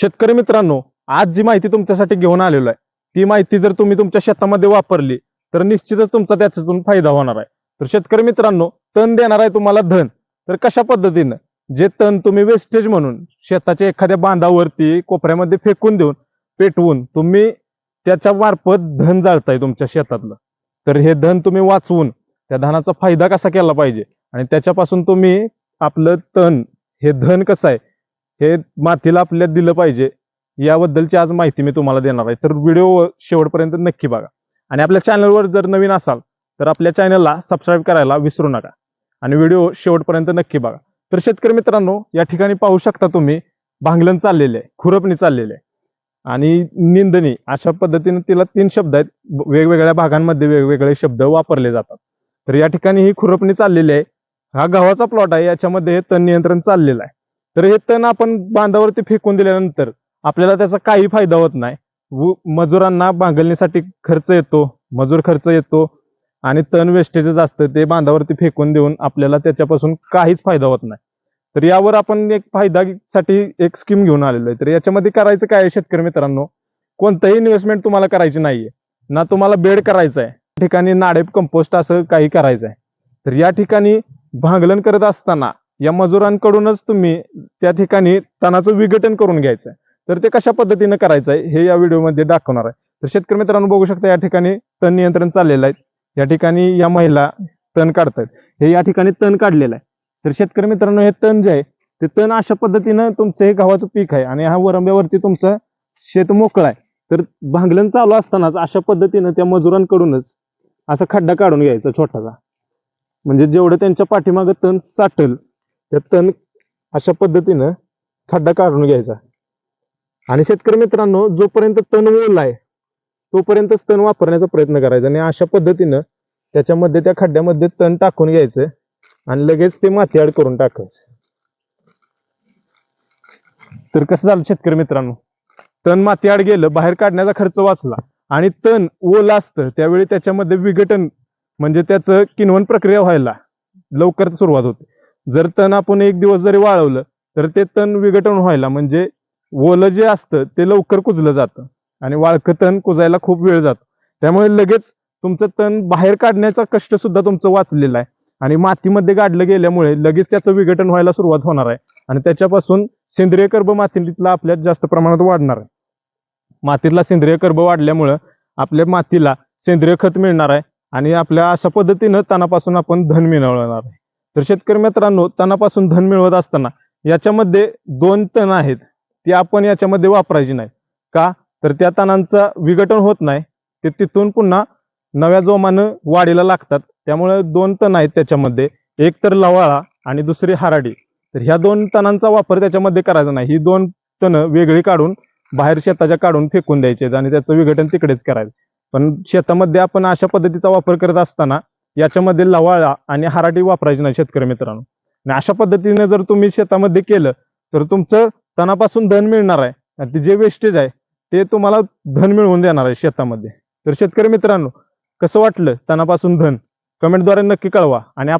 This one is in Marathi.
शेतकरी मित्रांनो आज जी माहिती तुमच्यासाठी घेऊन आलेलो आहे ती माहिती जर तुम्ही तुमच्या शेतामध्ये वापरली तर निश्चितच तुमचा त्याच्यातून फायदा होणार आहे. तर शेतकरी मित्रांनो तण देणार आहे तुम्हाला धन. तर कशा पद्धतीनं? जे तण तुम्ही वेस्टेज म्हणून शेताच्या एखाद्या बांधावरती कोपऱ्यामध्ये फेकून देऊन पेटवून तुम्ही त्याच्या मार्फत धन जाळताय तुमच्या शेतातलं. तर हे धन तुम्ही वाचवून त्या धनाचा फायदा कसा केला पाहिजे? आणि त्याच्यापासून तुम्ही आपलं तण हे धन कसं आहे हे मातीला आपल्या दिलं पाहिजे. याबद्दलची आज माहिती मी तुम्हाला देणार आहे. तर व्हिडिओ शेवटपर्यंत नक्की बघा. आणि आपल्या चॅनलवर जर नवीन असाल तर आपल्या चॅनलला सबस्क्राईब करायला विसरू नका. आणि व्हिडिओ शेवटपर्यंत नक्की बघा. तर शेतकरी मित्रांनो या ठिकाणी पाहू शकता तुम्ही भांगलन चाललेले आहे खुरपणी चाललेले आहे. आणि निंदणी अशा पद्धतीने तिला तीन शब्द आहेत. वेगवेगळ्या भागांमध्ये वेगवेगळे शब्द वापरले जातात. तर या ठिकाणी ही खुरपणी चाललेली आहे. हा गव्हाचा प्लॉट आहे. याच्यामध्ये तण नियंत्रण चाललेलं आहे. तर हे तण आपण बांधावरती फेकून दिल्यानंतर आपल्याला त्याचा काही फायदा होत नाही. व मजुरांना भांगलणीसाठी खर्च येतो मजूर खर्च येतो आणि तण वेस्टेजेस असतं ते बांधावरती फेकून देऊन आपल्याला त्याच्यापासून काहीच फायदा होत नाही. तर यावर आपण एक फायद्यासाठी एक स्कीम घेऊन आलेलो आहे. तर याच्यामध्ये करायचं काय आहे शेतकरी मित्रांनो? कोणतंही इन्व्हेस्टमेंट तुम्हाला करायची नाहीये. ना तुम्हाला बेड करायचं आहे. त्या ठिकाणी नाडेप कंपोस्ट असं काही करायचं आहे. तर या ठिकाणी भांगलन करत असताना या मजुरांकडूनच तुम्ही त्या ठिकाणी तणाचं विघटन करून घ्यायचं आहे तर ते कशा पद्धतीनं करायचं आहे हे या व्हिडिओमध्ये दाखवणार आहे. तर शेतकरी मित्रांनो बघू शकता या ठिकाणी तण नियंत्रण चाललेलं आहे. या ठिकाणी या महिला तण काढतात हे या ठिकाणी तण काढलेलं आहे. तर शेतकरी मित्रांनो हे तण जे आहे ते तण अशा पद्धतीनं तुमचं हे गव्हाचं पीक आहे आणि हा वरंब्यावरती तुमचं शेत मोकळं आहे. तर भांगलन चालू असतानाच अशा पद्धतीनं त्या मजुरांकडूनच असा खड्डा काढून घ्यायचा छोटासा. म्हणजे जेवढं त्यांच्या पाठीमागं तण साठल त्या तण अशा पद्धतीनं खड्डा काढून घ्यायचा. आणि शेतकरी मित्रांनो जोपर्यंत तण ओल आहे तोपर्यंतच तण वापरण्याचा प्रयत्न करायचा आणि अशा पद्धतीनं त्याच्यामध्ये त्या खड्ड्यामध्ये तण टाकून घ्यायचं आणि लगेच ते माती आड करून टाकायचं. तर कसं झालं शेतकरी मित्रांनो? तण माती आड गेलं बाहेर काढण्याचा खर्च वाचला आणि तण ओलं असतं त्यावेळी त्याच्यामध्ये विघटन म्हणजे त्याचं किनवण प्रक्रिया व्हायला लवकर सुरुवात होते. जर तण आपण एक दिवस जरी वाळवलं तर ते तण विघटन व्हायला म्हणजे ओलं जे असतं ते लवकर कुजलं जातं. आणि वाळकं तण कुजायला खूप वेळ जातो. त्यामुळे लगेच तुमचं तण बाहेर काढण्याचा कष्ट सुद्धा तुमचं वाचलेलं आहे. आणि मातीमध्ये गाडलं गेल्यामुळे लगेच त्याचं विघटन व्हायला सुरुवात होणार आहे. आणि त्याच्यापासून सेंद्रिय कर्ब मातीतला आपल्यात जास्त प्रमाणात वाढणार आहे. मातीतला सेंद्रिय कर्ब वाढल्यामुळं आपल्या मातीला सेंद्रिय खत मिळणार आहे. आणि आपल्या अशा पद्धतीनं तणापासून आपण धन मिळवणार आहे. तर शेतकरी मित्रांनो तणापासून धन मिळवत असताना याच्यामध्ये दोन तण आहेत. ती आपण याच्यामध्ये वापरायची नाही. का? तर त्या तणांचं विघटन होत नाही. ते तिथून पुन्हा नव्या जोमानं वाढीला लागतात. त्यामुळे दोन तण आहेत त्याच्यामध्ये. एक तर लवाळा आणि दुसरी हराडी. तर ह्या दोन तणांचा वापर त्याच्यामध्ये करायचा नाही. ही दोन तण वेगळी काढून बाहेर शेताच्या काढून फेकून द्यायचे आणि त्याचं विघटन तिकडेच करायचं. पण शेतामध्ये आपण अशा पद्धतीचा वापर करत असताना याच्यामध्ये लवाळा आणि हराटी वापरायची नाही शेतकरी मित्रांनो. आणि अशा पद्धतीने जर तुम्ही शेतामध्ये केलं तर तुमचं तणापासून धन मिळणार आहे. आणि ते जे वेस्टेज आहे ते तुम्हाला धन मिळवून देणार आहे शेतामध्ये. तर शेतकरी मित्रांनो कसं वाटलं तणापासून धन? कमेंटद्वारे नक्की कळवा. आणि आपल्या